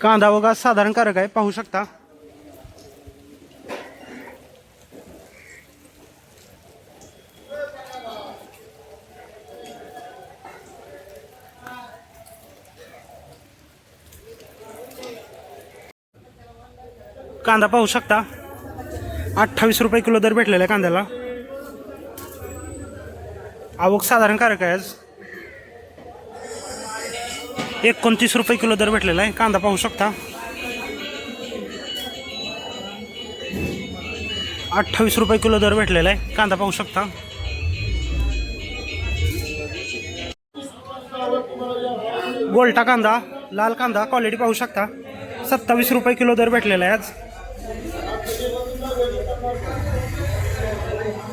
कांदा वघात साधारण कारक आहे पाहू शकता. कांदा पाहू शकता. अठ्ठावीस रुपये किलो दर भेटलेला आहे कांद्याला. आवक साधारण कारक आहे आज. एकोणतीस रुपये किलो दर भेटलेला आहे. कांदा पाहू शकता. अठ्ठावीस रुपये किलो दर भेटलेला आहे. कांदा पाहू शकता. गोल्टा कांदा लाल कांदा क्वालिटी पाहू शकता. सत्तावीस रुपये किलो दर भेटलेला आहे आज.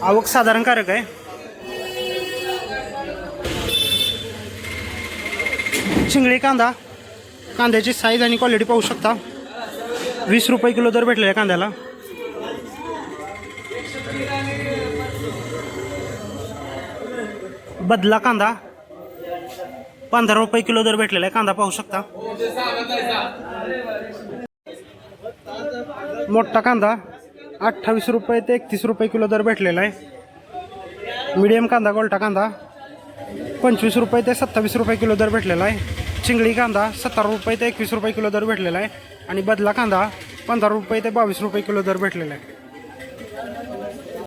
आवक साधारण कारक आहे. चिंगळी कांदा. कांद्याची साईज आणि क्वालिटी पाहू शकता. वीस रुपये किलो दर भेटलेला आहे कांद्याला. बदला कांदा. पंधरा रुपये किलो दर भेटलेला आहे कांदा पाहू शकता. मोठा कांदा. अठ्ठावीस रुपये ते एकतीस रुपये किलो दर भेटलेला आहे. मिडियम कांदा गोलटा कांदा. पंचवीस रुपये ते सत्तावीस रुपये किलो दर भेटलेला आहे. चिंगळी कांदा सत्तर रुपये ते एकवीस रुपये किलो दर भेटलेला आहे. आणि बदला कांदा पंधरा रुपये ते बावीस रुपये किलो दर भेटलेला आहे.